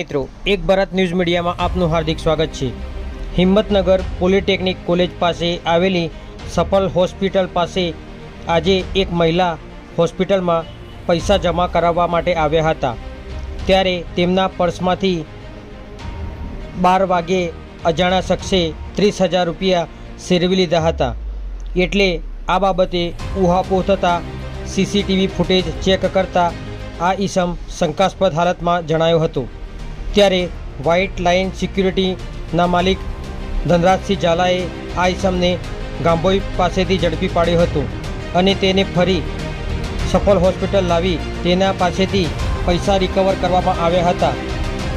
મિત્રો, એક ભારત ન્યૂઝ મીડિયામાં આપનું હાર્દિક સ્વાગત છે. હિંમતનગર પોલિટેકનિક કોલેજ પાસે આવેલી સફલ હોસ્પિટલ પાસે આજે એક મહિલા હોસ્પિટલમાં પૈસા જમા કરાવવા માટે આવ્યા હતા. ત્યારે તેમના પર્સમાંથી બાર વાગે અજાણા શખ્સે ત્રીસ હજાર રૂપિયા સેરવી લીધા હતા. એટલે આ બાબતે ઉહાપોહ થતાં સીસીટીવી ફૂટેજ ચેક કરતા આ ઈસમ શંકાસ્પદ હાલતમાં જણાયો હતો. ત્યારે વ્હાઇટ લાઇન સિક્યુરિટીના માલિક ધનરાજસિંહ ઝાલાએ આ ઇસમને ગાંભોઈ પાસેથી ઝડપી પાડ્યો હતો અને તેને ફરી સફળ હોસ્પિટલ લાવી તેના પાસેથી પૈસા રિકવર કરવામાં આવ્યા હતા.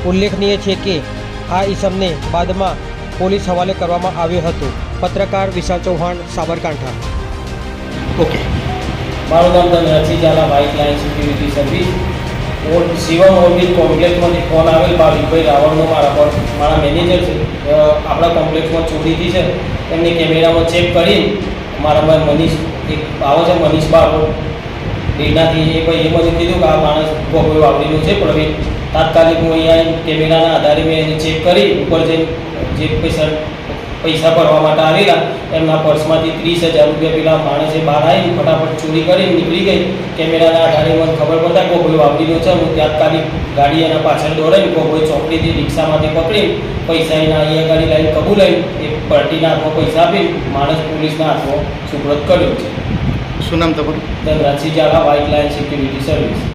ઉલ્લેખનીય છે કે આ ઈસમને બાદમાં પોલીસ હવાલે કરવામાં આવ્યો હતો. પત્રકાર વિશાલ ચૌહાણ, સાબરકાંઠા. ઓકે મારું નામ Dhanrajsinh Jhala, white line security service Shivam orbit કોમ્પ્લેક્સમાંથી phone આવેલ ભાવિકભાઈ રાવળનો મારા પર મારા મેનેજર છે. આપણા કોમ્પ્લેક્સમાં ચોરીથી છે. એમને કેમેરામાં ચેક કરી મારા ભાઈ મનીષ એક આવો છે મનીષ બાબો. ડેનાથી એ ભાઈ એ મને કીધું કે આ માણસ ગોગોઈ વાપરેલું છે પ્રવીણ તાત્કાલિક હું અહીંયા કેમેરાના આધારે મેં એને ચેક કરી, ઉપર જઈને જે પૈસા પૈસા ભરવા માટે આવેલા એમના પર્સમાંથી ત્રીસ હજાર રૂપિયા પેલા માણસે બહાર આવી ફટાફટ ચોરી કરી નીકળી ગઈ. કેમેરાના આધારે મને ખબર પડતા વાપરી વાપરીનો છે. હું તાત્કાલિક ગાડી એના પાછળ દોડાવી કોઈ ચોકડીથી રિક્ષામાંથી પકડી પૈસા એના અહીંયા ગાડી લાવીને કબૂલાવી એ પાર્ટીના હાથમાં પૈસા આપી માણસ પોલીસના હાથમાં સુપ્રત કર્યો છે. શું નામ તમારું? Dhanrajsinh Jhala white line security service